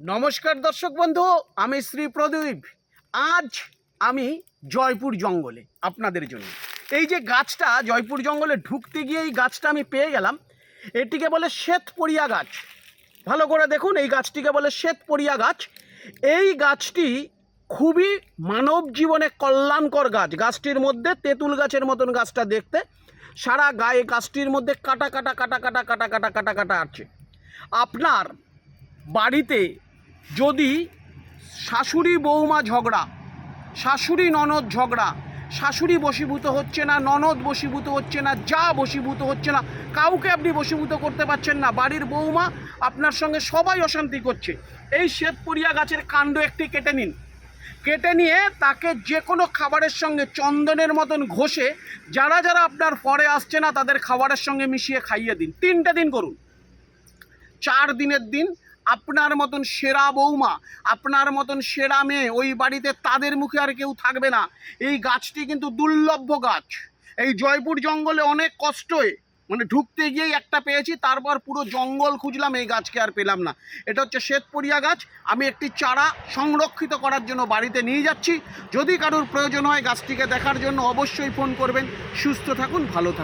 নমস্কার দর্শক বন্ধু, আমি শ্রী প্রদীপ। আজ আমি জয়পুর জঙ্গলে আপনাদের জন্য। এই যে গাছটা জয়পুর জঙ্গলে ঢুকতে গিয়ে এই গাছটা আমি পেয়ে গেলাম, এটিকে বলে শ্বেতপরিয়া গাছ। ভালো করে দেখুন, এই গাছটিকে বলে শ্বেতপরিয়া গাছ। এই গাছটি খুবই মানব জীবনে কল্যাণকর গাছ। গাছটির মধ্যে তেঁতুল গাছের মতন গাছটা দেখতে। সারা গায়ে গাছটির মধ্যে কাটা কাটা কাটা কাটা কাটা কাটা কাটা কাটা আছে। আপনার বাড়িতে যদি শাশুড়ি বৌমা ঝগড়া, শাশুড়ি ননদ ঝগড়া, শাশুড়ি বশীভূত হচ্ছে না, ননদ বশীভূত হচ্ছে না, যা বশীভূত হচ্ছে না, কাউকে আপনি বশীভূত করতে পারছেন না, বাড়ির বৌমা আপনার সঙ্গে সবাই অশান্তি করছে। এই শ্বেতপরিয়া গাছের কাণ্ড একটি কেটে নিন। কেটে নিয়ে তাকে যে কোনো খাবারের সঙ্গে চন্দনের মতন ঘষে, যারা যারা আপনার পরে আসছে না, তাদের খাবারের সঙ্গে মিশিয়ে খাইয়ে দিন। তিনটে দিন করুন। চার দিনের দিন আপনার মতন সেরা বৌমা, আপনার মতন সেরা মেয়ে ওই বাড়িতে তাদের মুখে আর কেউ থাকবে না। এই গাছটি কিন্তু দুর্লভ্য গাছ। এই জয়পুর জঙ্গলে অনেক কষ্টে মানে ঢুকতে গিয়েই একটা পেয়েছি, তারপর পুরো জঙ্গল খুঁজলাম, এই গাছকে আর পেলাম না। এটা হচ্ছে শ্বেতপরিয়া গাছ। আমি একটি চারা সংরক্ষিত করার জন্য বাড়িতে নিয়ে যাচ্ছি। যদি কারোর প্রয়োজন হয় গাছটিকে দেখার জন্য অবশ্যই ফোন করবেন। সুস্থ থাকুন, ভালো থাকুন।